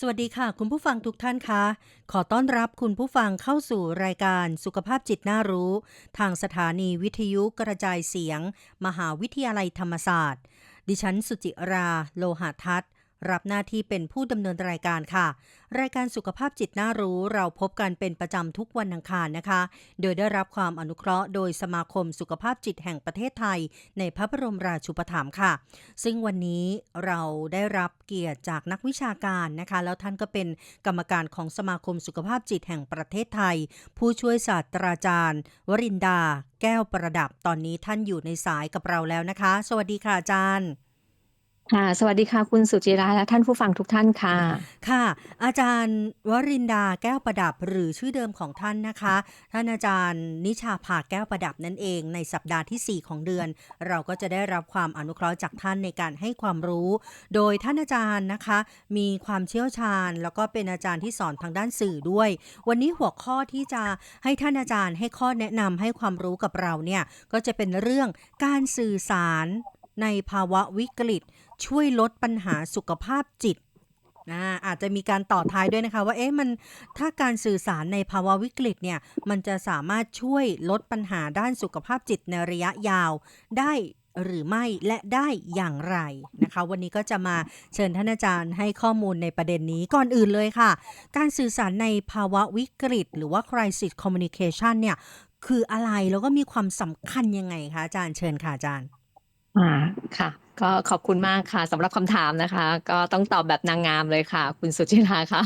สวัสดีค่ะ คุณผู้ฟังทุกท่านคะ ขอต้อนรับคุณผู้ฟังเข้าสู่รายการสุขภาพจิตน่ารู้ ทางสถานีวิทยุกระจายเสียง มหาวิทยาลัยธรรมศาสตร์ ดิฉันสุจิรา โลหะทัศน์ รับหน้าที่เป็นผู้ดำเนินรายการค่ะ รายการสุขภาพจิตน่ารู้เราพบกันเป็นประจำทุกวันอังคารนะคะ โดยได้รับความอนุเคราะห์โดยสมาคมสุขภาพจิตแห่งประเทศไทย ในพระบรมราชูปถัมภ์ค่ะ ซึ่งวันนี้เราได้รับเกียรติจากนักวิชาการนะคะ แล้วท่านก็เป็นกรรมการของสมาคมสุขภาพจิตแห่งประเทศไทย ผู้ช่วยศาสตราจารย์ วรินดา แก้วประดับตอนนี้ท่านอยู่ในสายกับเราแล้วนะคะ สวัสดีค่ะอาจารย์ ค่ะ สวัสดีค่ะ คุณสุจิราและท่านผู้ฟังทุกท่านค่ะ ค่ะ อาจารย์วรินดาแก้วประดับหรือชื่อเดิมของท่านนะคะ ท่านอาจารย์นิชาภาแก้วประดับนั่นเอง ในสัปดาห์ที่ 4 ของเดือน เราก็จะได้รับความอนุเคราะห์จากท่านในการให้ความรู้ โดยท่านอาจารย์นะคะ มีความเชี่ยวชาญ แล้วก็เป็นอาจารย์ที่สอนทางด้านสื่อด้วย วันนี้หัวข้อที่จะให้ท่านอาจารย์ให้ข้อแนะนำให้ความรู้กับเราเนี่ยก็จะเป็นเรื่องการสื่อสารในภาวะวิกฤต ช่วยลดปัญหาสุขภาพจิตอ่าอาจจะมีการต่อท้ายด้วยนะคะ ว่าเอ๊ะมันถ้าการสื่อสารในภาวะวิกฤตเนี่ย มันจะสามารถช่วยลดปัญหาด้านสุขภาพจิตในระยะยาวได้หรือไม่และได้อย่างไรนะคะ วันนี้ก็จะมาเชิญท่านอาจารย์ให้ข้อมูลในประเด็นนี้ก่อนอื่นเลยค่ะ การสื่อสารในภาวะวิกฤต หรือว่า crisis communication เนี่ยคืออะไรแล้วก็มีความสำคัญยังไงคะอาจารย์เชิญค่ะอาจารย์ อ่าค่ะ ก็ขอบคุณมากค่ะสำหรับคำถามนะคะ ก็ต้องตอบแบบนางงามเลยค่ะ คุณสุจิราค่ะ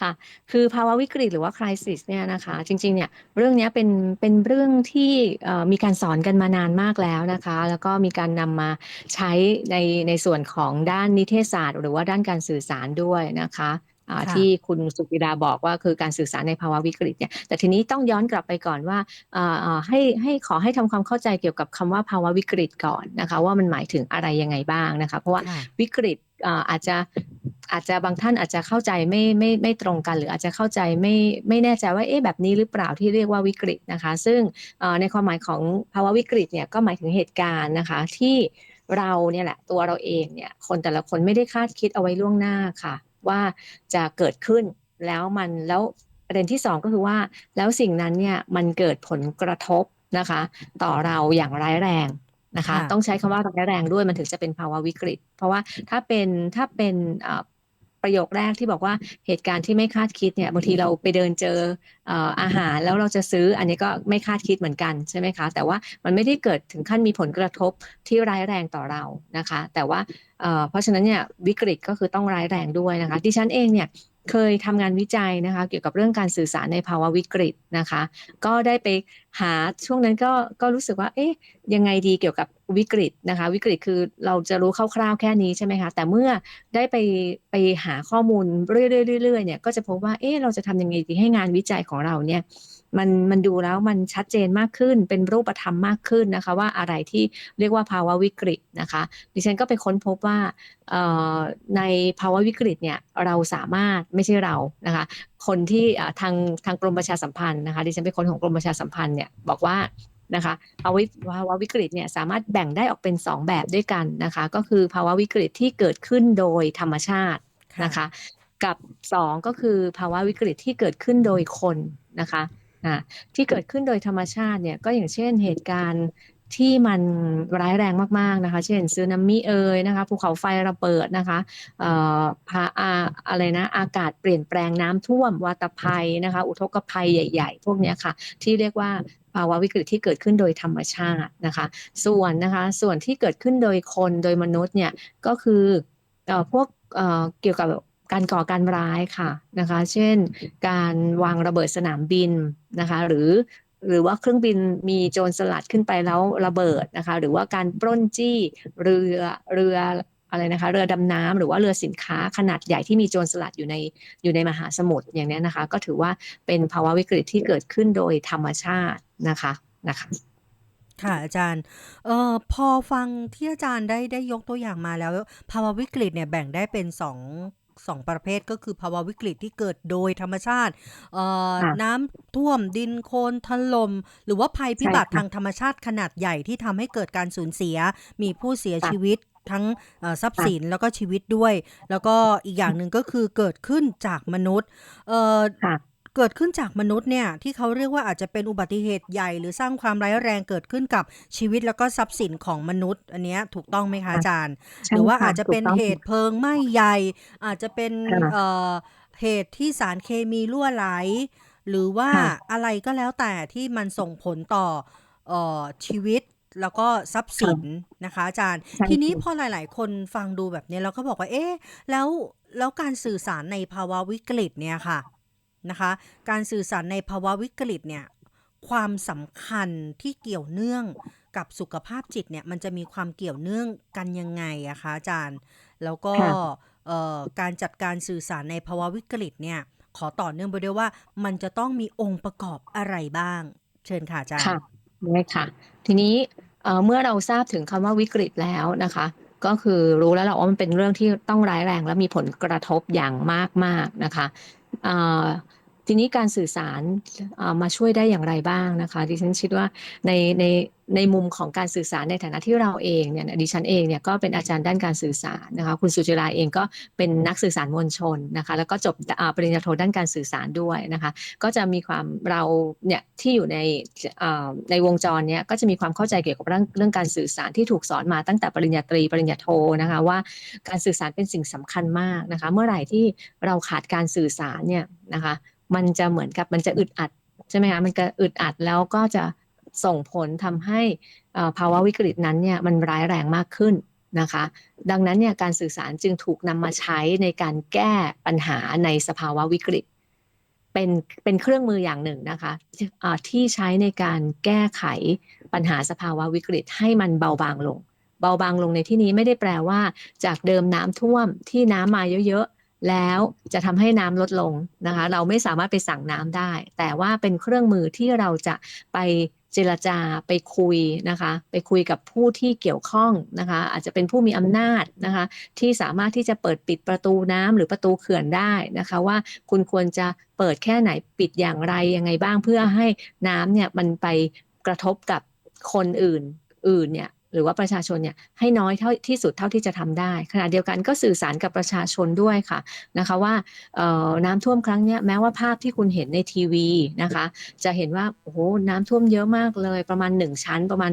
ค่ะ คือภาวะวิกฤตหรือว่า crisis เนี่ยนะคะ จริงๆเนี่ยเรื่องเนี้ยเป็นเป็นเรื่องที่เอ่อมีการสอนกันมานานมากแล้วนะคะ แล้วก็มีการนำมาใช้ในในส่วนของด้านนิเทศศาสตร์ หรือว่าด้านการสื่อสารด้วยนะคะอ่าค่ะ ที่คุณสุจิราบอกว่าคือการสื่อสารในภาวะวิกฤตเนี่ยแต่ทีนี้ต้องย้อนกลับไปก่อนว่าเอ่อเอ่อให้ให้ขอให้ทำความเข้าใจเกี่ยวกับคำว่าภาวะวิกฤตก่อนนะคะ ว่ามันหมายถึงอะไรยังไงบ้างนะคะ เพราะว่าค่ะวิกฤตเอ่ออาจจะอาจจะบางท่านอาจจะเข้าใจไม่ไม่ไม่ตรงกันหรืออาจจะเข้าใจไม่ไม่แน่ใจว่าเอ๊ะแบบนี้หรือเปล่าที่เรียกว่าวิกฤตนะคะ ซึ่งเอ่อในความหมายของภาวะวิกฤตเนี่ยก็หมายถึงเหตุการณ์นะคะที่เราเนี่ยแหละตัวเราเองเนี่ยคนแต่ละคนไม่ได้คาดคิดเอาไว้ล่วงหน้าค่ะ ว่าจะเกิดขึ้นแล้วมันแล้วประเด็นที่สองก็คือว่า แล้วสิ่งนั้นเนี่ยมันเกิดผลกระทบนะคะ ต่อเราอย่างร้ายแรงนะคะค่ะต้องใช้คำว่าร้ายแรงด้วยมันถึงจะเป็นภาวะวิกฤต เพราะว่าถ้าเป็นถ้าเป็นเอ่อ ประโยคแรกที่บอกว่าเหตุการณ์ที่ไม่คาดคิดเนี่ยบางทีเราไปเดินเจออาหารแล้วเราจะซื้ออันนี้ก็ไม่คาดคิดเหมือนกันใช่ไหมคะ แต่ว่ามันไม่ได้เกิดถึงขั้นมีผลกระทบที่ร้ายแรงต่อเรานะคะ แต่ว่าเพราะฉะนั้นเนี่ยวิกฤตก็คือต้องร้ายแรงด้วยนะคะดิฉันเองเนี่ย เคยทำงานวิจัยนะคะ เกี่ยวกับเรื่องการสื่อสารในภาวะวิกฤตนะคะ ก็ได้ไปหาช่วงนั้นก็ก็รู้สึกว่า เอ๊ะยังไงดีเกี่ยวกับวิกฤตนะคะ วิกฤตคือเราจะรู้คร่าวๆแค่นี้ใช่ไหมคะแต่เมื่อได้ไปไปหาข้อมูลเรื่อยๆๆๆเนี่ยก็จะพบว่าเอ๊ะเราจะทำยังไงดีให้งานวิจัยของเราเนี่ย มันมันดูแล้วมันชัดเจนมากขึ้น เป็นรูปธรรมมากขึ้นนะคะ ว่าอะไรที่เรียกว่าภาวะวิกฤตนะคะ ดิฉันก็ไปค้นพบว่าในภาวะวิกฤตเนี่ยเราสามารถไม่ใช่เรานะคะ คนที่ทางทางกรมประชาสัมพันธ์นะคะดิฉันเป็นคนของกรมประชาสัมพันธ์เนี่ยบอกว่านะคะภาวะภาวะวิกฤตเนี่ยสามารถแบ่งได้ออกเป็น 2 แบบด้วยกันนะคะ ก็คือภาวะวิกฤตที่เกิดขึ้นโดยธรรมชาตินะคะ กับ 2 ก็คือภาวะวิกฤตที่เกิดขึ้นโดยคนนะคะ อ่าที่เกิดขึ้นโดยธรรมชาติเนี่ยก็อย่างเช่นเหตุการณ์ที่มันร้ายแรงมากๆนะคะ เช่นสึนามิเอ่ยนะคะภูเขาไฟระเบิดนะคะเอ่อพาอาอะไรนะอากาศเปลี่ยนแปลงน้ำท่วมวาตภัยนะคะ อุทกภัยใหญ่ๆ พวกนี้ค่ะ ที่เรียกว่าภาวะวิกฤตที่เกิดขึ้นโดยธรรมชาตินะคะ ส่วนนะคะส่วนที่เกิดขึ้นโดยคนโดยมนุษย์เนี่ยก็คืออพวกเกี่ยวกับ การก่อการร้ายค่ะนะคะ เช่น การวางระเบิดสนามบินนะคะ หรือหรือว่าเครื่องบินมีโจรสลัดขึ้นไปแล้วระเบิดนะคะ หรือว่าการปล้นจี้เรือเรืออะไรนะคะ เรือดำน้ำหรือว่าเรือสินค้าขนาดใหญ่ที่มีโจรสลัดอยู่ในอยู่ในมหาสมุทรอย่างเนี้ยนะคะ ก็ถือว่าเป็นภาวะวิกฤตที่เกิดขึ้นโดยธรรมชาตินะคะนะคะค่ะอาจารย์เอ่อพอฟังที่อาจารย์ได้ได้ยกตัวอย่างมาแล้ว ภาวะวิกฤตเนี่ยแบ่งได้เป็นสอง สองประเภทก็คือภาวะวิกฤตที่เกิดโดยธรรมชาติเอ่อค่ะน้ำท่วมดินโคลนถล่มหรือว่าภัยพิบัติใช่ค่ะทางธรรมชาติขนาดใหญ่ที่ทำให้เกิดการสูญเสีย มีผู้เสียค่ะชีวิตทั้งเอ่อทรัพย์สินแล้วก็ชีวิตด้วย แล้วก็อีกอย่างหนึ่งก็คือเกิดขึ้นจากมนุษย์ เอ่อค่ะเกิดขึ้นจากมนุษย์เนี่ยที่เขาเรียกว่าอาจจะเป็นอุบัติเหตุใหญ่ หรือสร้างความร้ายแรงเกิดขึ้นกับชีวิตแล้วก็ทรัพย์สินของมนุษย์ อันเนี้ยถูกต้องไหมคะอาจารย์ใช่หรือว่าค่ะอาจจะเป็นถูกต้องเหตุเพลิงไหม้ใหญ่ อาจจะเป็นค่ะเอ่อเหตุที่สารเคมีรั่วไหล หรือว่าค่ะอะไรก็แล้วแต่ที่มันส่งผลต่อเอ่อชีวิตแล้วก็ทรัพย์สินนะคะ อาจารย์ใช่ทีนี้ค่ะพอหลาย ๆ คนฟังดูแบบนี้เราก็บอกว่า เอ๊ะ แล้วแล้วการสื่อสารในภาวะวิกฤตเนี่ยค่ะ นะคะ การสื่อสารในภาวะวิกฤตเนี่ยความสำคัญที่เกี่ยวเนื่องกับสุขภาพจิตเนี่ยมันจะมีความเกี่ยวเนื่องกันยังไงอะคะอาจารย์ แล้วก็ค่ะเอ่อการจัดการสื่อสารในภาวะวิกฤตเนี่ย ขอต่อเนื่องไปด้วยว่า มันจะต้องมีองค์ประกอบอะไรบ้าง เชิญค่ะอาจารย์ค่ะได้ค่ะ ทีนี้เอ่อเมื่อเราทราบถึงคำว่าวิกฤตแล้วนะคะ ก็คือรู้แล้วแหละว่ามันเป็นเรื่องที่ต้องร้ายแรงและมีผลกระทบอย่างมากๆนะคะ เอ่อ ทีนี้การสื่อสารมาช่วยได้อย่างไรบ้างนะคะ ดิฉันคิดว่าในในในมุมของการสื่อสารในฐานะที่เราเองเนี่ยดิฉันเองเนี่ยก็เป็นอาจารย์ด้านการสื่อสารนะคะคุณสุจิราเองก็เป็นนักสื่อสารมวลชนนะคะแล้วก็จบปริญญาโทด้านการสื่อสารด้วยนะคะก็จะมีความเราเนี่ยที่อยู่ในในวงจรเนี้ยก็จะมีความเข้าใจเกี่ยวกับเรื่องเรื่องการสื่อสารที่ถูกสอนมาตั้งแต่ปริญญาตรีปริญญาโทนะคะว่าการสื่อสารเป็นสิ่งสำคัญมากนะคะเมื่อไหร่ที่เราขาดการสื่อสารเนี่ยนะคะ มันจะเหมือนกับมันจะอึดอัดใช่ไหมคะมันก็อึดอัดแล้วก็จะส่งผลทำให้ภาวะวิกฤตนั้นเนี่ยมันร้ายแรงมากขึ้นนะคะ ดังนั้นเนี่ยการสื่อสารจึงถูกนำมาใช้ในการแก้ปัญหาในสภาวะวิกฤต เป็นเป็นเครื่องมืออย่างหนึ่งนะคะอ่าที่ใช้ในการแก้ไขปัญหาสภาวะวิกฤตให้มันเบาบางลง เบาบางลงในที่นี้ไม่ได้แปลว่า จากเดิมน้ำท่วมที่น้ำมาเยอะ แล้วจะทำให้น้ำลดลงนะคะ เราไม่สามารถไปสั่งน้ำได้ แต่ว่าเป็นเครื่องมือที่เราจะไปเจรจาไปคุยนะคะ ไปคุยกับผู้ที่เกี่ยวข้องนะคะ อาจจะเป็นผู้มีอำนาจนะคะ ที่สามารถที่จะเปิดปิดประตูน้ำหรือประตูเขื่อนได้นะคะ ว่าคุณควรจะเปิดแค่ไหนปิดอย่างไรยังไงบ้างเพื่อให้น้ำเนี่ยมันไปกระทบกับคนอื่นอื่นเนี่ย หรือว่าประชาชนเนี่ยให้น้อยเท่าที่สุดเท่าที่จะทำได้ ขณะเดียวกันก็สื่อสารกับประชาชนด้วยค่ะนะคะว่าน้ำท่วมครั้งนี้แม้ว่าภาพที่คุณเห็นในทีวีนะคะ จะเห็นว่าโอ้โหน้ำท่วมเยอะมากเลย ประมาณหนึ่งชั้นประมาณ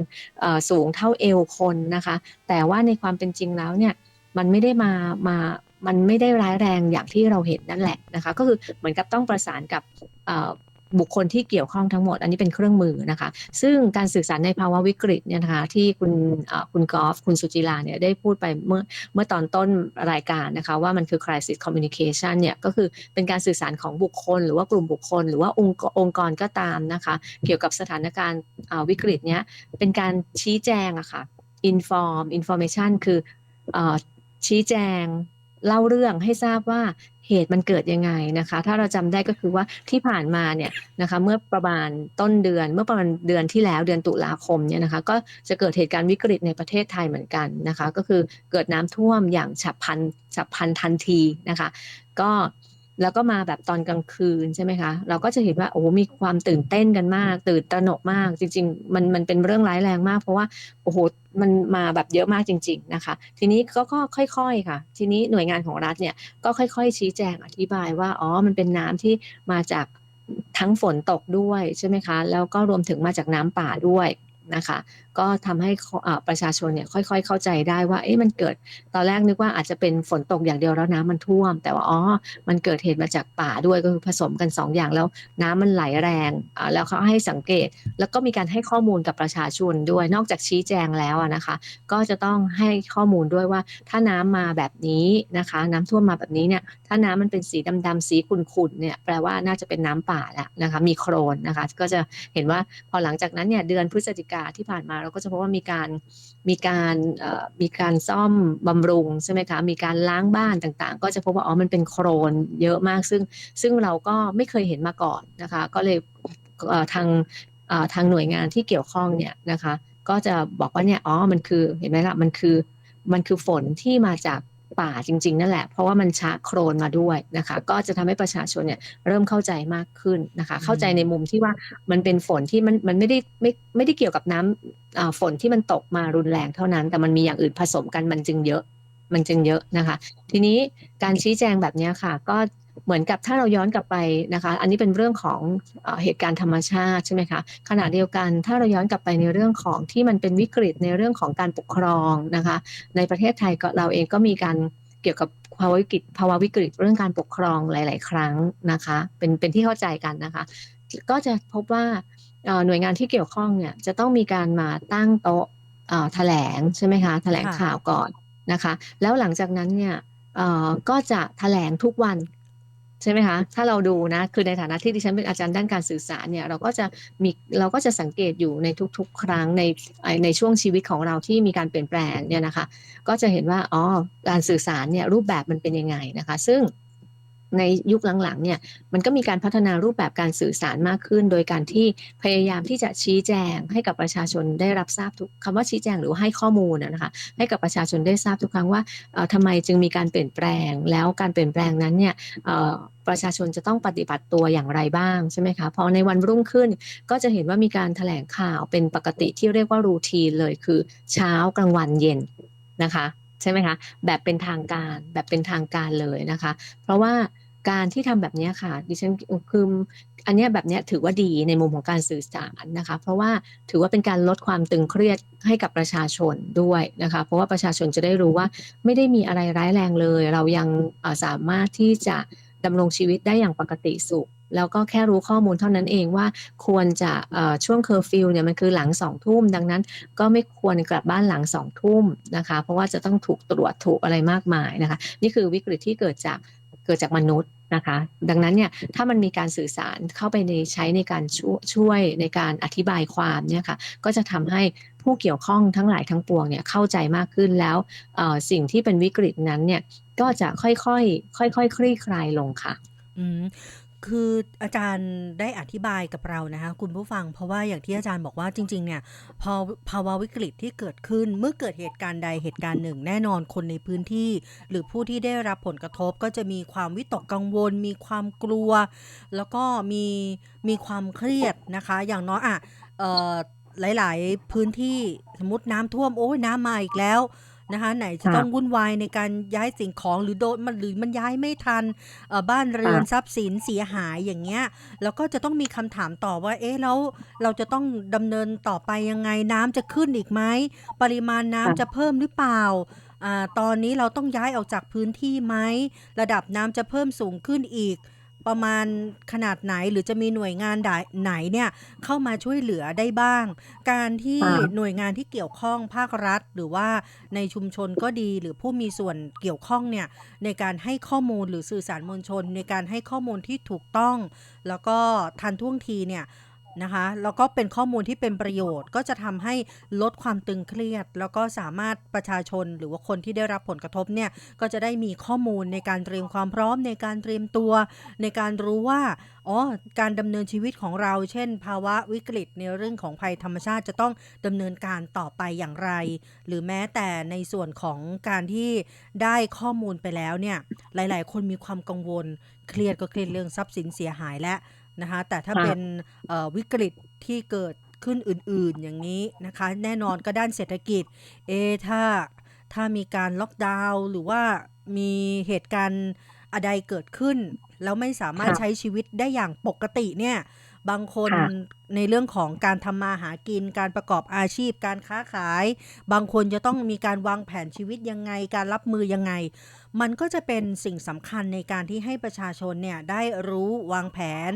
สูงเท่าเอวคนนะคะ แต่ว่าในความเป็นจริงแล้วเนี่ยมันไม่ได้มามามันไม่ได้ร้ายแรงอย่างที่เราเห็นนั่นแหละนะคะ ก็คือเหมือนกับต้องประสานกับ บุคคลที่เกี่ยวข้องทั้งหมด อันนี้เป็นเครื่องมือนะคะ ซึ่งการสื่อสารในภาวะวิกฤตเนี่ยนะคะที่คุณคุณกอล์ฟคุณสุจิราเนี่ยได้พูดไปเมื่อเมื่อตอนต้นรายการนะคะว่ามันคือ crisis communication เนี่ยก็คือเป็นการสื่อสารของบุคคล หรือว่ากลุ่มบุคคล หรือว่าองค์องค์กรก็ตามนะคะเกี่ยวกับสถานการณ์วิกฤตเนี้ยเป็นการชี้แจงอะค่ะ inform information คืออชี้แจงเล่าเรื่องให้ทราบว่า เหตุมันเกิดยังไงนะคะ ถ้าเราจำได้ก็คือว่าที่ผ่านมาเนี่ยนะคะเมื่อประมาณต้นเดือนเมื่อประมาณเดือนที่แล้วเดือนตุลาคมเนี่ยนะคะก็จะเกิดเหตุการณ์วิกฤตในประเทศไทยเหมือนกันนะคะ ก็คือเกิดน้ำท่วมอย่างฉับพลันฉับพลันทันทีนะคะ ก็ แล้วก็มาแบบตอนกลางคืนใช่ไหมคะ เราก็จะเห็นว่าโอ้โหมีความตื่นเต้นกันมาก ตื่นตระหนกมาก จริง ๆ มันมันเป็นเรื่องร้ายแรงมาก เพราะว่าโอ้โหมันมาแบบเยอะมากจริง ๆนะคะ ทีนี้ก็ก็ค่อยๆค่ะ ทีนี้หน่วยงานของรัฐเนี่ยก็ค่อย ๆ ชี้แจงอธิบายว่าอ๋อมันเป็นน้ำที่มาจากทั้งฝนตกด้วยใช่ไหมคะ แล้วก็รวมถึงมาจากน้ำป่าด้วย นะคะ ก็ทำให้ประชาชนเนี่ยค่อยๆ เข้าใจได้ว่าเอ๊ะมันเกิดตอนแรกนึกว่าอาจจะเป็นฝนตกอย่างเดียวแล้วน้ำมันท่วม แต่ว่าอ๋อมันเกิดเหตุมาจากป่าด้วยก็คือผสมกัน 2ออย่างแล้วน้ำมันไหลแรงอ่าแล้วเขาให้สังเกต แล้วก็มีการให้ข้อมูลกับประชาชนด้วยนอกจากชี้แจงแล้วนะคะ ก็จะต้องให้ข้อมูลด้วยว่า ถ้าน้ำมาแบบนี้นะคะ น้ำท่วมมาแบบนี้เนี่ยถ้าน้ำมันเป็นสีดำๆสีขุ่นๆเนี่ยแปลว่าน่าจะเป็นน้ำป่าแล้วนะคะมีโครนนะคะ ก็จะเห็นว่าพอหลังจากนั้นเนี่ยเดือนพฤศจิกาที่ผ่านมาเราก็จะพบว่ามีการมีการมีการซ่อมบำรุงใช่ไหมคะมีการล้างบ้านต่างๆ ก็จะพบว่าอ๋อมันเป็นโครนเยอะมากซึ่ง ซึ่งเราก็ไม่เคยเห็นมาก่อนนะคะก็เลยทางทางหน่วยงานที่เกี่ยวข้องเนี่ยนะคะก็จะบอกว่าเนี่ยอ๋อมันคือเห็นไหมล่ะมันคือมันคือฝนที่มาจาก ป่าจริง ๆ นั่นแหละ เพราะว่ามันชะโครนมาด้วยนะคะ ก็จะทำให้ประชาชนเนี่ยเริ่มเข้าใจมากขึ้นนะคะ เข้าใจในมุมที่ว่ามันเป็นฝนที่มันมันไม่ได้ไม่ไม่ได้เกี่ยวกับน้ำอ่าฝนที่มันตกมารุนแรงเท่านั้น แต่มันมีอย่างอื่นผสมกันมันจึงเยอะมันจึงเยอะนะคะ ทีนี้การชี้แจงแบบเนี้ยค่ะ ก็ เหมือนกับถ้าเราย้อนกลับไปนะคะ อันนี้เป็นเรื่องของเอ่อเหตุการณ์ธรรมชาติใช่ไหมคะขณะเดียวกันถ้าเราย้อนกลับไปในเรื่องของที่มันเป็นวิกฤตในเรื่องของการปกครองนะคะ ในประเทศไทยก็เราเองก็มีการเกี่ยวกับภาวะวิกฤตภาวะวิกฤตเรื่องการปกครองหลาย ๆ ครั้งนะคะ เป็นเป็นที่เข้าใจกันนะคะ ก็จะพบว่าเอ่อหน่วยงานที่เกี่ยวข้องเนี่ยจะต้องมีการมาตั้งโต๊ะเอ่อแถลงใช่ไหมคะแถลงค่ะข่าวก่อนนะคะ แล้วหลังจากนั้นเนี่ยเอ่อก็จะแถลงทุกวัน ใช่ไหมคะถ้าเราดูนะคือในฐานะที่ดิฉันเป็นอาจารย์ด้านการสื่อสารเนี่ยเราก็จะมีเราก็จะสังเกตอยู่ในทุก ๆ ครั้งในในช่วงชีวิตของเราที่มีการเปลี่ยนแปลงเนี่ยนะคะ ก็จะเห็นว่าอ๋อการสื่อสารเนี่ยรูปแบบมันเป็นยังไงนะคะ ซึ่ง ในยุคหลังๆเนี่ยมันก็มีการพัฒนารูปแบบการสื่อสารมากขึ้น โดยการที่พยายามที่จะชี้แจงให้กับประชาชนได้รับทราบทุกคำว่าชี้แจงหรือให้ข้อมูลนะคะให้กับประชาชนได้ทราบทุกครั้งว่าเอ่อทำไมจึงมีการเปลี่ยนแปลง แล้วการเปลี่ยนแปลงนั้นเนี่ยประชาชนจะต้องปฏิบัติตัวอย่างไรบ้างใช่ไหมคะพอในวันรุ่งขึ้นก็จะเห็นว่ามีการแถลงข่าวเป็นปกติที่เรียกว่ารูทีนเลยคือเช้ากลางวันเย็นนะคะใช่ไหมคะแบบเป็นทางการแบบเป็นทางการเลยนะคะ เพราะว่า การที่ทำแบบนี้ค่ะ ดิฉันคืออันนี้แบบนี้ถือว่าดีในมุมของการสื่อสารนะคะ เพราะว่าถือว่าเป็นการลดความตึงเครียดให้กับประชาชนด้วยนะคะ เพราะว่าประชาชนจะได้รู้ว่าไม่ได้มีอะไรร้ายแรงเลย เรายังสามารถที่จะดำรงชีวิตได้อย่างปกติสุข แล้วก็แค่รู้ข้อมูลเท่านั้นเองว่าควรจะช่วงเคอร์ฟิวเนี่ยมันคือหลังสองทุ่มดังนั้น ก็ไม่ควรกลับบ้านหลังสองทุ่มนะคะ เพราะว่าจะต้องถูกตรวจถูกอะไรมากมายนะคะ นี่คือวิกฤตที่เกิดจาก กิดจากมนุษย์นะคะ ดังนั้นเนี่ยถ้ามันมีการสื่อสารเข้าไปในใช้ในการช่วยช่วยในการอธิบายความเนี่ยค่ะก็จะทำให้ผู้เกี่ยวข้องทั้งหลายทั้งปวงเนี่ยเข้าใจมากขึ้นแล้วสิ่งที่เป็นวิกฤตนั้นเนี่ยก็จะค่อยๆค่อยๆคลี่คลายลงค่ะอืม คืออาจารย์ได้อธิบายกับเรานะคะ คุณผู้ฟังเพราะว่าอย่างที่อาจารย์บอกว่าจริง ๆ เนี่ย พอภาวะวิกฤตที่เกิดขึ้นเมื่อเกิดเหตุการณ์ใดเหตุการณ์หนึ่ง แน่นอนคนในพื้นที่ หรือผู้ที่ได้รับผลกระทบก็จะมีความวิตกกังวล มีความกลัว แล้วก็มีมีความเครียดนะคะ อย่างน้อยอะหลาย ๆ พื้นที่สมมติน้ำท่วมโอ้ยน้ำมาอีกแล้ว นะคะไหนจะค่ะต้องวุ่นวายในการย้ายสิ่งของหรือโดนมันหรือมันย้ายไม่ทันเอ่อบ้านเรือนค่ะทรัพย์สินเสียหายอย่างเงี้ยแล้วก็จะต้องมีคำถามต่อว่าเอ๊ะแล้วเราจะต้องดำเนินต่อไปยังไงน้ำจะขึ้นอีกไหมปริมาณน้ำค่ะจะเพิ่มหรือเปล่าอ่าตอนนี้เราต้องย้ายออกจากพื้นที่ไหมระดับน้ำจะเพิ่มสูงขึ้นอีก ประมาณขนาดไหนหรือจะมีหน่วยงานใดไหนเนี่ยเข้ามาช่วยเหลือได้บ้าง การที่ค่ะหน่วยงานที่เกี่ยวข้องภาครัฐ หรือว่าในชุมชนก็ดีหรือผู้มีส่วนเกี่ยวข้องเนี่ยในการให้ข้อมูลหรือสื่อสารมวลชน ในการให้ข้อมูลที่ถูกต้อง แล้วก็ทันท่วงทีเนี่ย นะคะแล้วก็เป็นข้อมูลที่เป็นประโยชน์ ก็จะทำให้ลดความตึงเครียด แล้วก็สามารถประชาชนหรือว่าคนที่ได้รับผลกระทบเนี่ยก็จะได้มีข้อมูลในการเตรียมความพร้อมในการเตรียมตัว ในการรู้ว่าอ๋อการดำเนินชีวิตของเรา เช่น ภาวะวิกฤตในเรื่องของภัยธรรมชาติจะต้องดำเนินการต่อไปอย่างไร หรือแม้แต่ในส่วนของการที่ได้ข้อมูลไปแล้วเนี่ยหลาย ๆ คนมีความกังวลเครียดก็เครียดเรื่องทรัพย์สินเสียหายแล้ว นะคะแต่ถ้าค่ะเป็นเอ่อวิกฤตที่เกิดขึ้นอื่นๆอย่างนี้นะคะ แน่นอนก็ด้านเศรษฐกิจเอะถ้าถ้ามีการล็อกดาวน์หรือว่ามีเหตุการณ์อะไรเกิดขึ้น แล้วไม่สามารถค่ะใช้ชีวิตได้อย่างปกติเนี่ย บางคนค่ะในเรื่องของการทำมาหากิน การประกอบอาชีพ การค้าขาย บางคนจะต้องมีการวางแผนชีวิตยังไง การรับมือยังไง มันก็จะเป็นสิ่งสำคัญในการที่ให้ประชาชนเนี่ยได้รู้วางแผน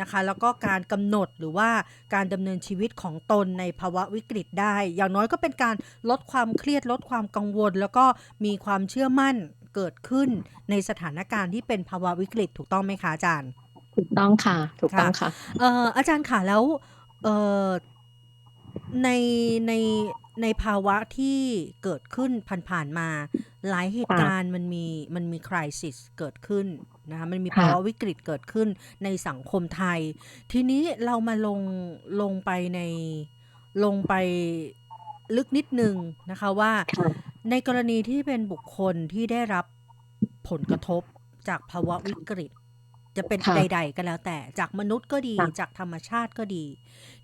นะคะแล้วก็การกำหนดหรือว่าการดำเนินชีวิตของตนในภาวะวิกฤตได้ อย่างน้อยก็เป็นการลดความเครียดลดความกังวล แล้วก็มีความเชื่อมั่นเกิดขึ้นในสถานการณ์ที่เป็นภาวะวิกฤตถูกต้องไหมคะอาจารย์ ถูกต้องค่ะ ถูกต้องค่ะเอ่ออาจารย์ค่ะแล้วเอ่อในใน ในภาวะที่เกิดขึ้นผ่านๆมา หลายเหตุค่ะการณ์มันมีมันมีคริสิสเกิดขึ้นนะคะมันมีค่ะภาวะวิกฤตเกิดขึ้นในสังคมไทย ทีนี้เรามาลงลงไปในลงไปลึกนิดนึงนะคะว่าค่ะในกรณีที่เป็นบุคคลที่ได้รับผลกระทบจากภาวะวิกฤต จะเป็นค่ะใด ๆ ก็แล้วแต่จากมนุษย์ก็ดีค่ะจากธรรมชาติก็ดี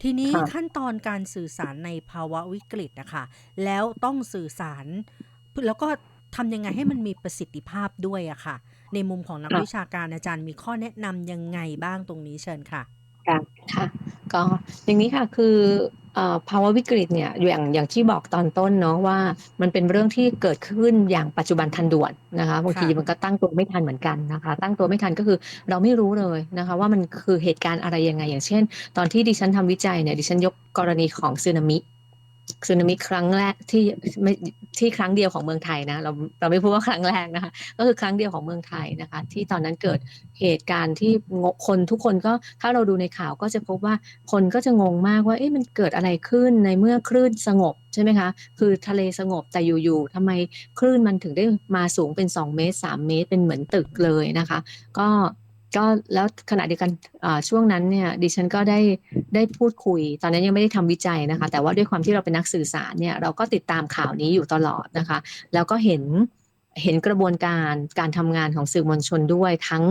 ทีนี้ค่ะขั้นตอนการสื่อสารในภาวะวิกฤตนะคะแล้วต้องสื่อสาร แล้วก็ทำยังไงให้มันมีประสิทธิภาพด้วยอะค่ะ ในมุมของนักค่ะวิชาการอาจารย์มีข้อแนะนำยังไงบ้างตรงนี้เชิญค่ะค่ะค่ะ ก็อย่างนี้ค่ะคือเอ่อภาวะวิกฤตเนี่ยอย่างอย่างที่บอกตอนต้นเนาะว่ามันเป็นเรื่องที่เกิดขึ้นอย่างปัจจุบันทันด่วนนะคะบางทีค่ะมันก็ตั้งตัวไม่ทันเหมือนกันนะคะ ตั้งตัวไม่ทันก็คือเราไม่รู้เลยนะคะ ว่ามันคือเหตุการณ์อะไรยังไง อย่างเช่น ตอนที่ดิฉันทำวิจัยเนี่ยดิฉันยกกรณีของสึนามิ สึนามิครั้งแรกที่ไม่ที่ครั้งเดียวของเมืองไทยนะเราเราไม่พูดว่าครั้งแรกนะคะ ก็คือครั้งเดียวของเมืองไทยนะคะ ที่ตอนนั้นเกิดเหตุการณ์ที่คนทุกคนก็ถ้าเราดูในข่าวก็จะพบว่าคนก็จะงงมากว่าเอ๊ะมันเกิดอะไรขึ้นในเมื่อคลื่นสงบใช่ไหมคะคือทะเลสงบแต่อยู่ๆทำไมคลื่นมันถึงได้มาสูงเป็น 2 เมตร 3 เมตรเป็นเหมือนตึกเลยนะคะ ก็ ก็แล้วขณะเดียวกันอ่าช่วงนั้นเนี่ยดิฉันก็ได้ได้พูดคุย ตอนนั้นยังไม่ได้ทำวิจัยนะคะ แต่ว่าด้วยความที่เราเป็นนักสื่อสารเนี่ยเราก็ติดตามข่าวนี้อยู่ตลอดนะคะ แล้วก็เห็นเห็นกระบวนการการทำงานของสื่อมวลชนด้วยทั้ง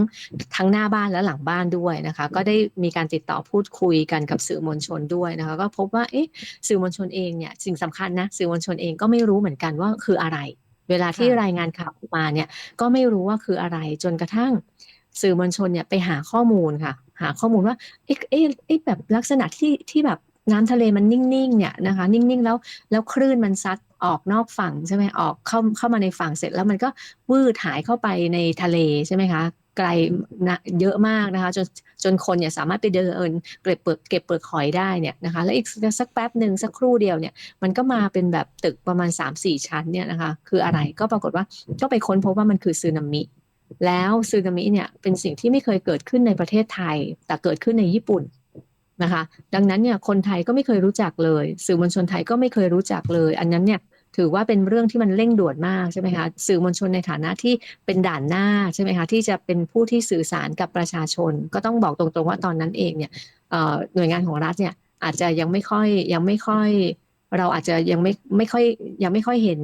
ทั้งหน้าบ้านและหลังบ้านด้วยนะคะ ก็ได้มีการติดต่อพูดคุยกันกับสื่อมวลชนด้วยนะคะ ก็พบว่าเอ๊ะสื่อมวลชนเองเนี่ยสิ่งสำคัญนะสื่อมวลชนเองก็ไม่รู้เหมือนกันว่าคืออะไร เวลาที่ค่ะรายงานข่าวออกมาเนี่ยก็ไม่รู้ว่าคืออะไรจนกระทั่ง สื่อมวลชนเนี่ยไปหาข้อมูลค่ะ หาข้อมูลว่าเอ๊ะเอ๊ะเอ๊ะแบบลักษณะที่ที่แบบน้ำทะเลมันนิ่งๆเนี่ยนะคะ นิ่งๆแล้วแล้วคลื่นมันซัดออกนอกฝั่งใช่ไหมออกเข้าเข้ามาในฝั่งเสร็จแล้วมันก็วืดหายเข้าไปในทะเลใช่ไหมคะไกลนะเยอะมากนะคะจนจนคนเนี่ยสามารถไปเดินเก็บเปลือกเก็บเปลือกหอยได้เนี่ยนะคะแล้วอีกสักแป๊บหนึ่งสักครู่เดียวเนี่ยมันก็มาเป็นแบบตึกประมาณ 3-4 ชั้นเนี่ยนะคะคืออะไรก็ปรากฏว่าก็ไปค้นพบว่ามันคือสึนามิ แล้วสึนามิเนี่ยเป็นสิ่งที่ไม่เคยเกิดขึ้นในประเทศไทย แต่เกิดขึ้นในญี่ปุ่นนะคะ ดังนั้นเนี่ยคนไทยก็ไม่เคยรู้จักเลย สื่อมวลชนไทยก็ไม่เคยรู้จักเลย อันนั้นเนี่ยถือว่าเป็นเรื่องที่มันเร่งด่วนมากใช่ไหมคะสื่อมวลชนในฐานะที่เป็นด่านหน้าใช่ไหมคะที่จะเป็นผู้ที่สื่อสารกับประชาชน ก็ต้องบอกตรงๆว่าตอนนั้นเองเนี่ยหน่วยงานของรัฐเนี่ยอาจจะยังไม่ค่อยยังไม่ค่อย เราอาจจะยังไม่ไม่ค่อยยังไม่ค่อยเห็น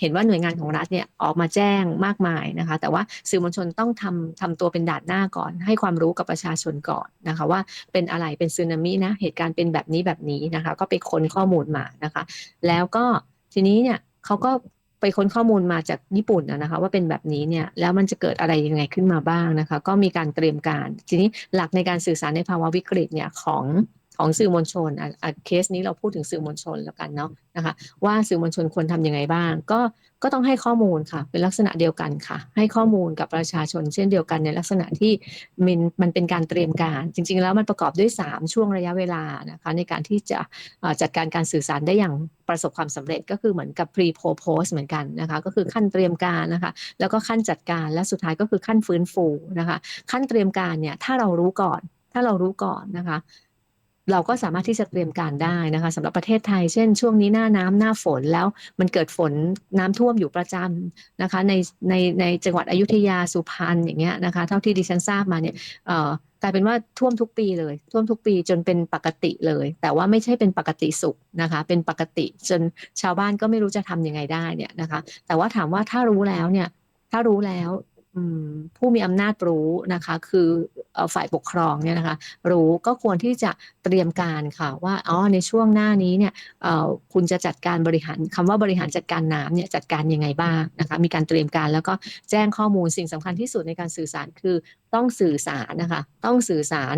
เห็นว่าหน่วยงานของรัฐเนี่ยออกมาแจ้งมากมายนะคะ แต่ว่าสื่อมวลชนต้องทำทำตัวเป็นด่านหน้าก่อน ให้ความรู้กับประชาชนก่อนนะคะ ว่าเป็นอะไรเป็นสึนามินะเหตุการณ์เป็นแบบนี้แบบนี้นะคะ ก็ไปค้นข้อมูลมานะคะ แล้วก็ทีนี้เนี่ยเขาก็ไปค้นข้อมูลมาจากญี่ปุ่นนะคะว่าเป็นแบบนี้เนี่ยแล้วมันจะเกิดอะไรยังไงขึ้นมาบ้างนะคะ ก็มีการเตรียมการ ทีนี้หลักในการสื่อสารในภาวะวิกฤตเนี่ยของ ของสื่อมวลชนอะอะเคสนี้เราพูดถึงสื่อมวลชนแล้วกันเนาะนะคะ ว่าสื่อมวลชนควรทำยังไงบ้าง ก็ก็ต้องให้ข้อมูลค่ะ เป็นลักษณะเดียวกันค่ะ ให้ข้อมูลกับประชาชนเช่นเดียวกันในลักษณะที่มันมันเป็นการเตรียมการ จริง ๆ แล้วมันประกอบด้วย 3 ช่วงระยะเวลานะคะ ในการที่จะเอ่อจัดการการสื่อสารได้อย่างประสบความสำเร็จก็คือเหมือนกับ pre pro post เหมือนกันนะคะ ก็คือขั้นเตรียมการนะคะ แล้วก็ขั้นจัดการและสุดท้ายก็คือขั้นฟื้นฟูนะคะ ขั้นเตรียมการเนี่ยถ้าเรารู้ก่อนถ้าเรารู้ก่อนนะคะ เราก็สามารถที่จะเตรียมการได้นะคะสำหรับประเทศไทย เช่นช่วงนี้หน้าน้ำหน้าฝนแล้วมันเกิดฝนน้ำท่วมอยู่ประจำนะคะในในในจังหวัดอยุธยาสุพรรณอย่างเงี้ยนะคะเท่าที่ดิฉันทราบมาเนี่ยเอ่อกลายเป็นว่าท่วมทุกปีเลย ท่วมทุกปีจนเป็นปกติเลย แต่ว่าไม่ใช่เป็นปกติสุขนะคะ เป็นปกติจนชาวบ้านก็ไม่รู้จะทำยังไงได้เนี่ยนะคะ แต่ว่าถามว่าถ้ารู้แล้วเนี่ยถ้ารู้แล้ว ผู้มีอำนาจรู้นะคะ คือฝ่ายปกครองเนี่ยนะคะ รู้ก็ควรที่จะเตรียมการค่ะว่าอ๋อในช่วงหน้านี้เนี่ยคุณจะจัดการบริหารคำว่าบริหารจัดการน้ำเนี่ยจัดการยังไงบ้างนะคะ มีการเตรียมการแล้วก็แจ้งข้อมูลสิ่งสำคัญที่สุดในการสื่อสารคือต้องสื่อสารนะคะ ต้องสื่อสาร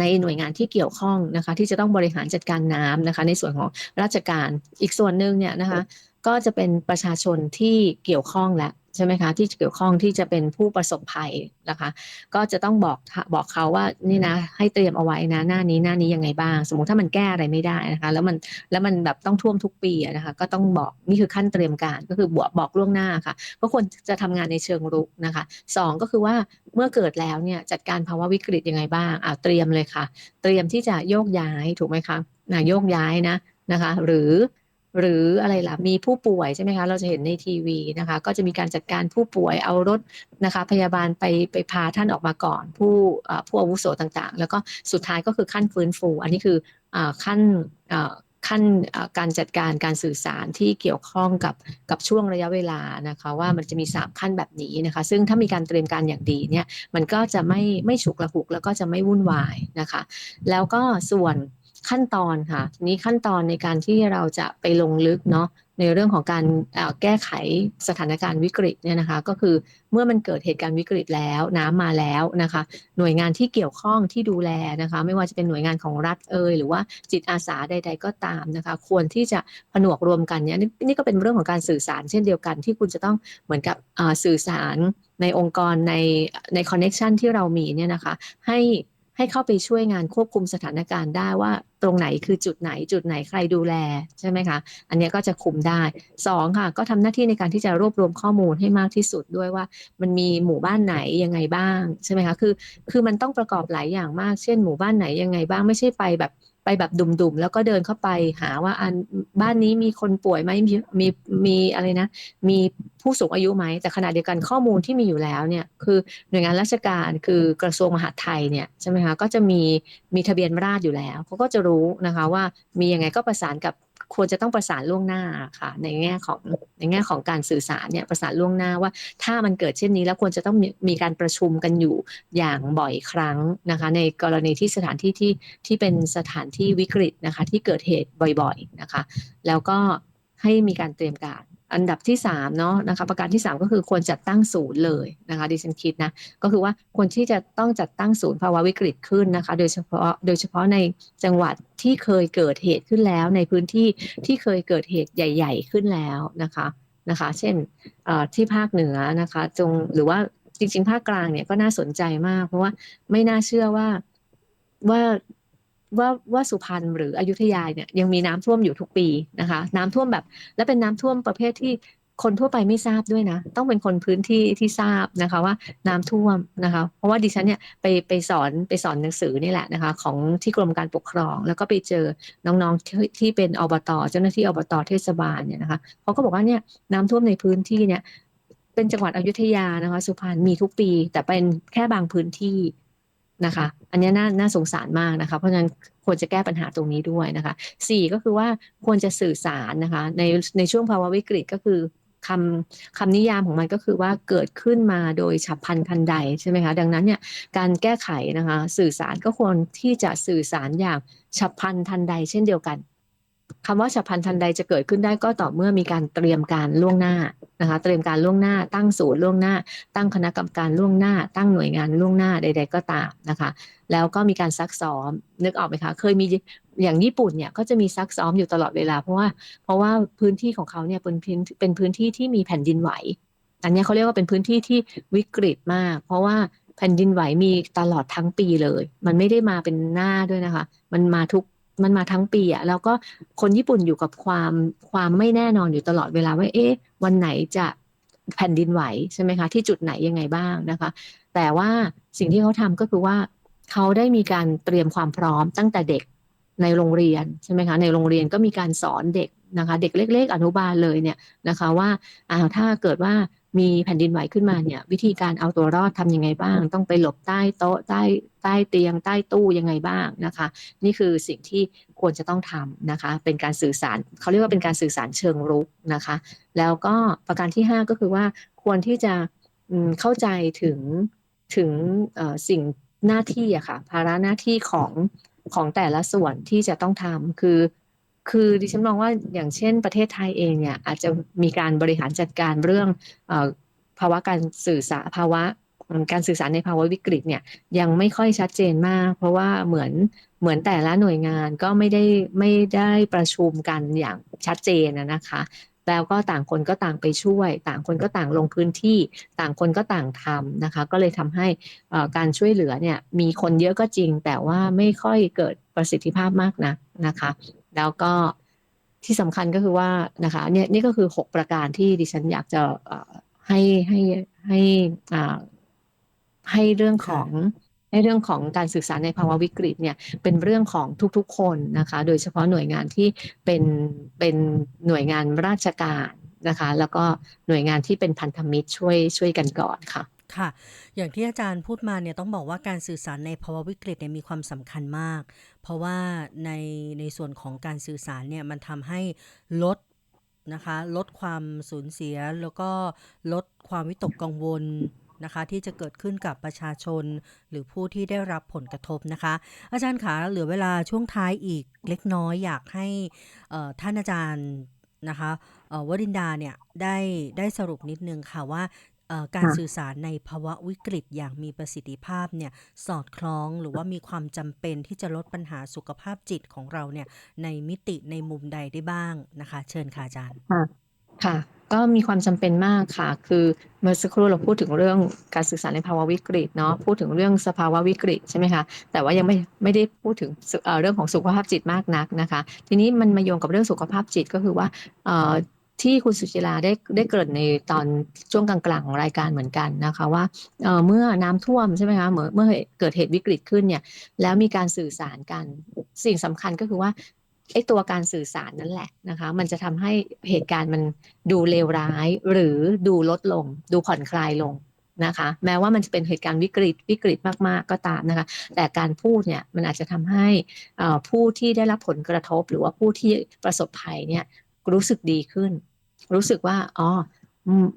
ในหน่วยงานที่เกี่ยวข้องนะคะ ที่จะต้องบริหารจัดการน้ำนะคะ ในส่วนของราชการอีกส่วนหนึ่งเนี่ยนะคะ ก็จะเป็นประชาชนที่เกี่ยวข้องแล้ว ใช่ไหมคะ ที่เกี่ยวข้องที่จะเป็นผู้ประสบภัยนะคะ ก็จะต้องบอกบอกเขาว่านี่นะ ให้เตรียมเอาไว้นะ หน้านี้หน้านี้ยังไงบ้าง สมมติถ้ามันแก้อะไรไม่ได้นะคะ แล้วมันแล้วมันแบบต้องท่วมทุกปีนะคะ ก็ต้องบอกนี่คือขั้นเตรียมการก็คือบอกบอกล่วงหน้าค่ะก็ควรจะทำงานในเชิงรุกนะคะสองก็คือว่าเมื่อเกิดแล้วเนี่ยจัดการภาวะวิกฤตยังไงบ้างอ่าเตรียมเลยค่ะ เตรียมที่จะโยกย้ายถูกไหมคะนะโยกย้ายนะนะคะ หรือ หรืออะไรล่ะมีผู้ป่วยใช่ไหมคะเราจะเห็นในทีวีนะคะ ก็จะมีการจัดการผู้ป่วยเอารถนะคะ พยาบาลไปไปพาท่านออกมาก่อน ผู้ผู้อาวุโสต่างๆ แล้วก็สุดท้ายก็คือขั้นฟื้นฟู อันนี้คืออขั้นขั้นการจัดการการสื่อสารที่เกี่ยวข้องกับกับช่วงระยะเวลานะคะว่ามันจะมี 3 ขั้นแบบนี้นะคะ ซึ่งถ้ามีการเตรียมการอย่างดีเนี่ยมันก็จะไม่ไม่ฉุกละหุกแล้วก็จะไม่วุ่นวายนะคะ แล้วก็ส่วน ขั้นตอนค่ะนี้ขั้นตอนในการที่เราจะไปลงลึกเนาะในเรื่องของการแก้ไขสถานการณ์วิกฤตเนี่ยนะคะ ก็คือเมื่อมันเกิดเหตุการณ์วิกฤตแล้วน้ำมาแล้วนะคะ หน่วยงานที่เกี่ยวข้องที่ดูแลนะคะ ไม่ว่าจะเป็นหน่วยงานของรัฐเอ่ยหรือว่าจิตอาสาใด ๆ ก็ตามนะคะ ควรที่จะผนวกรวมกันเนี่ยนี่ก็เป็นเรื่องของการสื่อสารเช่นเดียวกัน ที่คุณจะต้องเหมือนกับสื่อสารในองค์กรในในคอนเน็ชันที่เรามีเนี่ยนะคะ ให้ ให้เข้าไปช่วยงานควบคุมสถานการณ์ได้ว่าตรงไหนคือจุดไหนจุดไหนใครดูแลใช่ไหมคะ อันเนี้ยก็จะคุมได้สองค่ะ ก็ทำหน้าที่ในการที่จะรวบรวมข้อมูลให้มากที่สุดด้วยว่า มันมีหมู่บ้านไหนยังไงบ้างใช่ไหมคะคือคือมันต้องประกอบหลายอย่างมากเช่นหมู่บ้านไหนยังไงบ้างไม่ใช่ไปแบบ ไปแบบดุ่มๆ แล้วก็เดินเข้าไปหาว่าอันบ้านนี้มีคนป่วยไหมมีมีมีอะไรนะ มีผู้สูงอายุไหม แต่ขณะเดียวกันข้อมูลที่มีอยู่แล้วเนี่ยคือหน่วยงานราชการคือกระทรวงมหาดไทยเนี่ยใช่ไหมคะก็จะมีมีทะเบียนราษฎรอยู่แล้วเขาก็จะรู้นะคะว่ามียังไงก็ประสานกับ ควรจะต้องประสานล่วงหน้าค่ะ ในแง่ของในแง่ของการสื่อสารเนี่ยประสานล่วงหน้าว่า ถ้ามันเกิดเช่นนี้แล้วควรจะต้องมีมีการประชุมกันอยู่อย่างบ่อยครั้งนะคะ ในกรณีที่สถานที่ที่ที่เป็นสถานที่วิกฤตนะคะ ที่เกิดเหตุบ่อยๆนะคะ แล้วก็ให้มีการเตรียมการ อันดับที่3เนาะนะคะประการที่ 3 ก็คือควรจัดตั้งศูนย์เลยนะคะดิฉันคิดนะก็คือว่าควรที่จะต้องจัดตั้งศูนย์ภาวะวิกฤตขึ้นนะคะโดยเฉพาะโดยเฉพาะในจังหวัดที่เคยเกิดเหตุขึ้นแล้วในพื้นที่ที่เคยเกิดเหตุใหญ่ ๆ ขึ้นแล้วนะคะนะคะ เช่นที่ภาคเหนือนะคะจงหรือว่าจริง ๆ ภาคกลางเนี่ยก็น่าสนใจมาก เพราะว่าไม่น่าเชื่อว่าว่า ว่าว่าสุพรรณหรืออยุธยาเนี่ยยังมีน้ำท่วมอยู่ทุกปีนะคะ น้ำท่วมแบบ และเป็นน้ำท่วมประเภทที่คนทั่วไปไม่ทราบด้วยนะ ต้องเป็นคนพื้นที่ที่ทราบนะคะว่าน้ำท่วมนะคะ เพราะว่าดิฉันเนี่ยไปไปสอนไปสอนหนังสือนี่แหละนะคะ ของที่กรมการปกครอง แล้วก็ไปเจอน้องๆที่ที่เป็นอบตเจ้าหน้าที่อบตเทศบาลเนี่ยนะคะเขาก็บอกว่าเนี่ยน้ำท่วมในพื้นที่เนี่ยเป็นจังหวัดอยุธยานะคะ สุพรรณมีทุกปี แต่เป็นแค่บางพื้นที่ นะคะ อันนี้น่าน่าสงสารมากนะคะ เพราะฉะนั้นควรจะแก้ปัญหาตรงนี้ด้วยนะคะสี่ก็คือว่าควรจะสื่อสารนะคะ ในในช่วงภาวะวิกฤตก็คือคำคำนิยามของมันก็คือว่าเกิดขึ้นมาโดยฉับพลันทันใดใช่ไหมคะ ดังนั้นเนี่ยการแก้ไขนะคะ สื่อสารก็ควรที่จะสื่อสารอย่างฉับพลันทันใดเช่นเดียวกัน คำว่าฉับพลันทันใดจะเกิดขึ้นได้ก็ต่อเมื่อมีการเตรียมการล่วงหน้านะคะ เตรียมการล่วงหน้า ตั้งศูนย์ล่วงหน้า ตั้งคณะกรรมการล่วงหน้า ตั้งหน่วยงานล่วงหน้าใด ๆ ก็ตามนะคะ แล้วก็มีการซักซ้อมนึกออกไหมคะ เคยมีอย่างญี่ปุ่นเนี่ยก็จะมีซักซ้อมอยู่ตลอดเวลา เพราะว่าเพราะว่าพื้นที่ของเขาเนี่ยเป็นพื้นเป็นพื้นที่ที่มีแผ่นดินไหว อันนี้เขาเรียกว่าเป็นพื้นที่ที่วิกฤตมาก เพราะว่าแผ่นดินไหวมีตลอดทั้งปีเลย มันไม่ได้มาเป็นหน้าด้วยนะคะ มันมาทุก มันมาทั้งปีอะแล้วก็คนญี่ปุ่นอยู่กับความความไม่แน่นอนอยู่ตลอดเวลาว่าเอ๊ะวันไหนจะแผ่นดินไหวใช่ไหมคะที่จุดไหนยังไงบ้างนะคะ แต่ว่าสิ่งที่เขาทำก็คือว่าเขาได้มีการเตรียมความพร้อมตั้งแต่เด็กในโรงเรียนใช่ไหมคะในโรงเรียนก็มีการสอนเด็กนะคะ เด็กเล็ก ๆ อนุบาลเลยเนี่ยนะคะว่าอ้าวถ้าเกิดว่า มีแผ่นดินไหวขึ้นมาเนี่ย วิธีการเอาตัวรอดทำยังไงบ้าง ต้องไปหลบใต้โต๊ะใต้ใต้เตียงใต้ตู้ยังไงบ้างนะคะ นี่คือสิ่งที่ควรจะต้องทำนะคะ เป็นการสื่อสารเขาเรียกว่าเป็นการสื่อสารเชิงรุกนะคะ แล้วก็ประการที่ 5 ก็คือว่าควรที่จะเข้าใจถึงถึงสิ่งหน้าที่อะค่ะภาระหน้าที่ของของแต่ละส่วนที่จะต้องทำคือ คือดิฉันมองว่าอย่างเช่นประเทศไทยเองเนี่ยอาจจะมีการบริหารจัดการเรื่องภาวะการสื่อสารภาวะการสื่อสารในภาวะวิกฤตเนี่ยยังไม่ค่อยชัดเจนมาก เพราะว่าเหมือนเหมือนแต่ละหน่วยงานก็ไม่ได้ไม่ได้ประชุมกันอย่างชัดเจนนะคะแล้วก็ต่างคนก็ต่างไปช่วย ต่างคนก็ต่างลงพื้นที่ ต่างคนก็ต่างทำนะคะ ก็เลยทำให้การช่วยเหลือเนี่ยมีคนเยอะก็จริง แต่ว่าไม่ค่อยเกิดประสิทธิภาพมากนะนะคะ แล้วก็ที่สำคัญก็คือว่านะคะเนี่ยนี่ก็คือ 6 ประการที่ดิฉันอยากจะให้ให้ให้ให้เรื่องของในเรื่องของการสื่อสารในภาวะวิกฤตเนี่ยเป็นเรื่องของทุกๆคนนะคะ โดยเฉพาะหน่วยงานที่เป็นเป็นหน่วยงานราชการนะคะ แล้วก็หน่วยงานที่เป็นพันธมิตรช่วยช่วยกันก่อนค่ะ ค่ะ อย่างที่อาจารย์พูดมาเนี่ยต้องบอกว่าการสื่อสารในภาวะวิกฤตเนี่ยมีความสำคัญมาก เพราะว่าในในส่วนของการสื่อสารเนี่ยมันทำให้ลดนะคะลดความสูญเสียแล้วก็ลดความวิตกกังวลนะคะที่จะเกิดขึ้นกับประชาชน หรือผู้ที่ได้รับผลกระทบนะคะ อาจารย์คะเหลือเวลาช่วงท้ายอีกเล็กน้อยอยากให้ท่านอาจารย์นะคะวรินดาเนี่ยได้ได้สรุปนิดนึงค่ะว่า การค่ะสื่อสารในภาวะวิกฤตอย่างมีประสิทธิภาพเนี่ยสอดคล้องหรือว่ามีความจำเป็นที่จะลดปัญหาสุขภาพจิตของเราเนี่ยในมิติในมุมใดได้บ้างนะคะ เชิญค่ะอาจารย์ค่ะค่ะก็มีความจำเป็นมากค่ะ คือเมื่อสักครู่เราพูดถึงเรื่องการสื่อสารในภาวะวิกฤตเนาะพูดถึงเรื่องสภาวะวิกฤตใช่ไหมคะแต่ว่ายังไม่ไม่ได้พูดถึงสุเอ่อเรื่องของสุขภาพจิตมากนักนะคะ ทีนี้มันมาโยงกับเรื่องสุขภาพจิตก็คือว่าเอ่อ ที่คุณสุจิราได้ได้เกริ่นในตอนช่วงกลางๆของรายการเหมือนกันนะคะว่าเเมื่อน้ำท่วมใช่ไหมคะเมื่อเมื่อเกิดเหตุวิกฤตขึ้นเนี่ยแล้วมีการสื่อสารกันสิ่งสำคัญก็คือว่าไอ้ตัวการสื่อสารนั่นแหละนะคะ มันจะทำให้เหตุการณ์มันดูเลวร้าย หรือดูลดลง ดูผ่อนคลายลงนะคะ แม้ว่ามันจะเป็นเหตุการณ์วิกฤตวิกฤตมากๆก็ตามนะคะ แต่การพูดเนี่ยมันอาจจะทำให้ผู้ที่ได้รับผลกระทบ หรือว่าผู้ที่ประสบภัยเนี่ย รู้สึกดีขึ้น รู้สึกว่าอ๋อ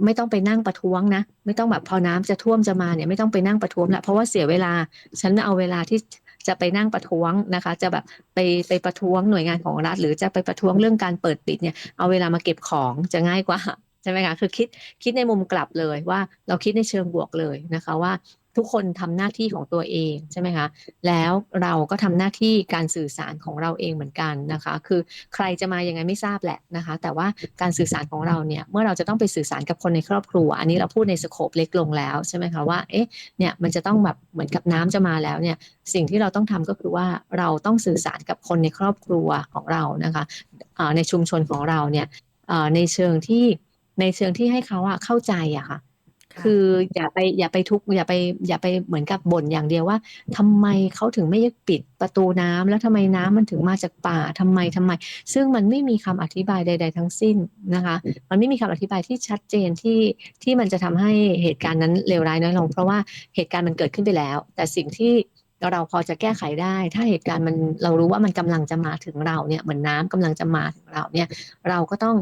ไม่ต้องไปนั่งประท้วงนะ ไม่ต้องแบบพอน้ำจะท่วมจะมาเนี่ยไม่ต้องไปนั่งประท้วงละเพราะว่าเสียเวลา ฉันเอาเวลาที่จะไปนั่งประท้วงนะคะ จะแบบไปไปประท้วงหน่วยงานของรัฐ หรือจะไปประท้วงเรื่องการเปิดปิดเนี่ยเอาเวลามาเก็บของจะง่ายกว่าใช่ไหมคะคือคิดคิดในมุมกลับเลยว่าเราคิดในเชิงบวกเลยนะคะว่า ทุกคนทำหน้าที่ของตัวเองใช่ไหมคะแล้วเราก็ทำหน้าที่การสื่อสารของเราเองเหมือนกันนะคะ คือใครจะมายังไงไม่ทราบแหละนะคะ แต่ว่าการสื่อสารของเราเนี่ยเมื่อเราจะต้องไปสื่อสารกับคนในครอบครัว อันนี้เราพูดในสโคปเล็กลงแล้วใช่ไหมคะว่าเอ๊ะเนี่ยมันจะต้องแบบเหมือนกับน้ำจะมาแล้วเนี่ยสิ่งที่เราต้องทำก็คือว่าเราต้องสื่อสารกับคนในครอบครัวของเรานะคะในชุมชนของเราเนี่ยในเชิงที่ในเชิงที่ให้เขาเข้าใจอะค่ะ คืออย่าไปอย่าไปทุกข์อย่าไปอย่าไปเหมือนกับบ่นอย่างเดียวว่าทำไมเขาถึงไม่ยปิดประตูน้ำแล้วทำไมน้ำมันถึงมาจากป่าทำไมทำไม ซึ่งมันไม่มีคำอธิบายใด ๆ ทั้งสิ้นนะคะ มันไม่มีคำอธิบายที่ชัดเจนที่ที่มันจะทำให้เหตุการณ์นั้นเลวร้ายน้อยลง เพราะว่าเหตุการณ์มันเกิดขึ้นไปแล้ว แต่สิ่งที่เราพอจะแก้ไขได้ ถ้าเหตุการณ์มันเรารู้ว่ามันกำลังจะมาถึงเราเนี่ยเหมือนน้ำกำลังจะมาถึงเราเนี่ย เราก็ต้อง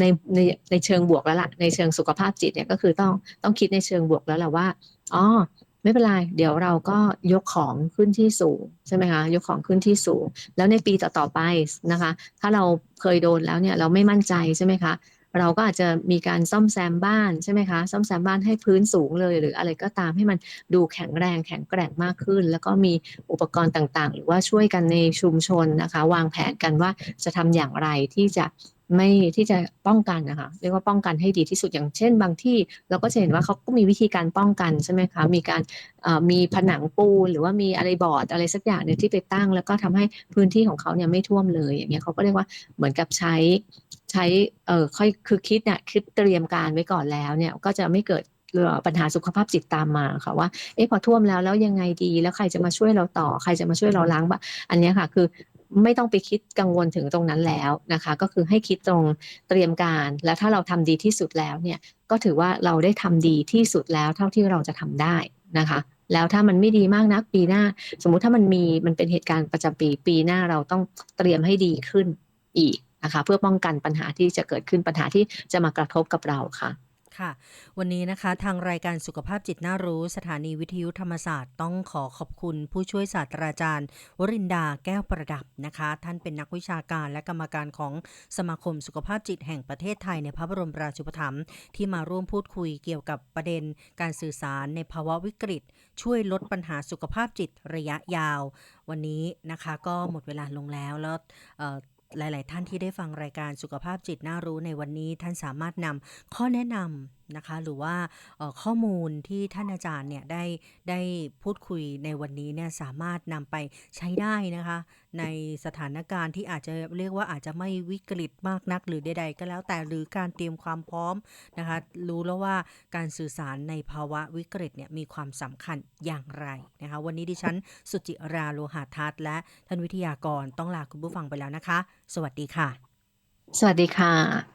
ในในในเชิงบวกแล้วล่ะในเชิงสุขภาพจิตเนี่ยก็คือต้องต้องคิดในเชิงบวกแล้วแหละว่าอ๋อไม่เป็นไร เดี๋ยวเราก็ยกของขึ้นที่สูงใช่ไหมคะ ยกของขึ้นที่สูง แล้วในปีต่อๆไปนะคะ ถ้าเราเคยโดนแล้วเนี่ยเราไม่มั่นใจใช่ไหมคะ เราก็อาจจะมีการซ่อมแซมบ้านใช่ไหมคะ ซ่อมแซมบ้านให้พื้นสูงเลย หรืออะไรก็ตามให้มันดูแข็งแรงแข็งแกร่งมากขึ้น แล้วก็มีอุปกรณ์ต่างๆ หรือว่าช่วยกันในชุมชนนะคะ วางแผนกันว่าจะทำอย่างไรที่จะ ไม่ที่จะป้องกันนะคะเรียกว่าป้องกันให้ดีที่สุดอย่างเช่น บางที่เราก็จะเห็นว่าเขาก็มีวิธีการป้องกันใช่ไหมคะมีการมีผนังปูนหรือว่ามีอะไรบอร์ดอะไรสักอย่างหนึ่งที่ไปตั้ง แล้วก็ทำให้พื้นที่ของเขาเนี่ยไม่ท่วมเลยอย่างเงี้ยเขาก็เรียกว่าเหมือนกับใช้ใช้เออค่อยคือคิดเนี่ยคิดเตรียมการไว้ก่อนแล้วเนี่ยก็จะไม่เกิดปัญหาสุขภาพจิตตามมาค่ะว่าเอ๊ะพอท่วมแล้วแล้วยังไงดีแล้วใครจะมาช่วยเราต่อ ใครจะมาช่วยเราล้างบ้าอันนี้ค่ะคือ ไม่ต้องไปคิดกังวลถึงตรงนั้นแล้วนะคะ ก็คือให้คิดตรงเตรียมการ แล้วถ้าเราทำดีที่สุดแล้วเนี่ยก็ถือว่าเราได้ทำดีที่สุดแล้วเท่าที่เราจะทำได้นะคะ แล้วถ้ามันไม่ดีมากนักปีหน้า สมมุติถ้ามันมีมันเป็นเหตุการณ์ประจำปีปีหน้าเราต้องเตรียมให้ดีขึ้นอีกนะคะ เพื่อป้องกันปัญหาที่จะเกิดขึ้นปัญหาที่จะมากระทบกับเราค่ะ ค่ะ วันนี้นะคะทางรายการสุขภาพจิตน่ารู้ สถานีวิทยุธรรมศาสตร์ต้องขอขอบคุณผู้ช่วยศาสตราจารย์ วรินดาแก้วประดับนะคะ ท่านเป็นนักวิชาการและกรรมการของสมาคมสุขภาพจิตแห่งประเทศไทยในพระบรมราชูปถัมภ์ที่มาร่วมพูดคุยเกี่ยวกับประเด็นการสื่อสารในภาวะวิกฤต ช่วยลดปัญหาสุขภาพจิตระยะยาว วันนี้นะคะก็หมดเวลาลงแล้วแล้ว หลาย ๆ ท่านที่ได้ฟังรายการสุขภาพจิตน่ารู้ในวันนี้ ท่านสามารถนำข้อแนะนำนะคะ หรือว่าข้อมูลที่ท่านอาจารย์เนี่ยได้ได้พูดคุยในวันนี้เนี่ยสามารถนำไปใช้ได้นะคะ ในสถานการณ์ที่อาจจะเรียกว่าอาจจะไม่วิกฤตมากนักหรือใด ๆ ก็แล้วแต่หรือการเตรียมความพร้อมนะคะ รู้แล้วว่าการสื่อสารในภาวะวิกฤตเนี่ยมีความสำคัญอย่างไรนะคะ วันนี้ดิฉันสุจิราโลหะทัศน์และท่านวิทยากรต้องลาคุณผู้ฟังไปแล้วนะคะ สวัสดีค่ะ สวัสดีค่ะ